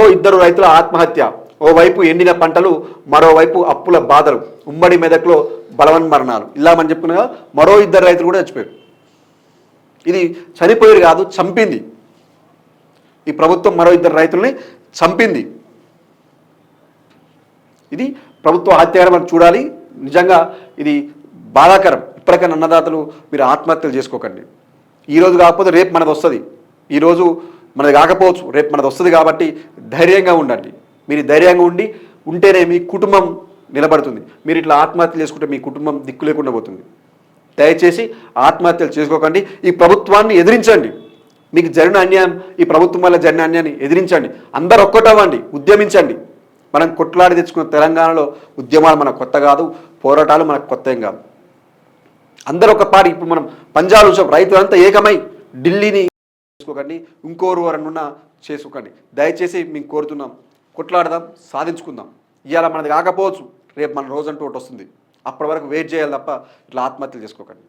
మరో ఇద్దరు రైతుల ఆత్మహత్య. ఓవైపు ఎండిన పంటలు మరోవైపు అప్పుల బాధలు. ఉమ్మడి మెదక్లో బలవన్మరణాలు ఇలా మనం చెప్పుకున్నా మరో ఇద్దరు రైతులు కూడా చచ్చిపోయారు. ఇది చనిపోయారు కాదు చంపింది. ఈ ప్రభుత్వం మరో ఇద్దరు రైతుల్ని చంపింది. ఇది ప్రభుత్వ హత్యగా మనం చూడాలి. నిజంగా ఇది బాధాకరం. ఇప్పటికైనా అన్నదాతలు మీరు ఆత్మహత్యలు చేసుకోకండి. ఈరోజు కాకపోతే రేపు మనది వస్తుంది. ఈరోజు మనది కాకపోవచ్చు రేపు మనది వస్తుంది కాబట్టి ధైర్యంగా ఉండండి. మీరు ధైర్యంగా ఉండి ఉంటేనే మీ కుటుంబం నిలబడుతుంది. మీరు ఇట్లా ఆత్మహత్యలు చేసుకుంటే మీ కుటుంబం దిక్కు లేకుండా పోతుంది. దయచేసి ఆత్మహత్యలు చేసుకోకండి. ఈ ప్రభుత్వాన్ని ఎదిరించండి. మీకు జరిగిన అన్యాయం ఈ ప్రభుత్వం వల్ల జరిగిన అన్యాయాన్ని ఎదిరించండి. అందరు ఒక్కటవ్వండి ఉద్యమించండి. మనం కొట్లాడి తెచ్చుకున్న తెలంగాణలో ఉద్యమాలు మనకు కొత్త కాదు పోరాటాలు మనకు కొత్త ఏం కాదు. అందరూ ఒక పారి ఇప్పుడు మనం పంజాబ్ రైతులంతా ఏకమై ఢిల్లీని చేసుకోకండి ఇంకోరు ఎవరన్నా చేసుకోకండి. దయచేసి మేము కోరుతున్నాం కొట్లాడదాం సాధించుకుందాం. ఇవాళ మనది కాకపోవచ్చు రేపు మన రోజంటూ ఒకటి వస్తుంది. అప్పటి వరకు వెయిట్ చేయాలి తప్ప ఇట్లా ఆత్మహత్యలు చేసుకోకండి.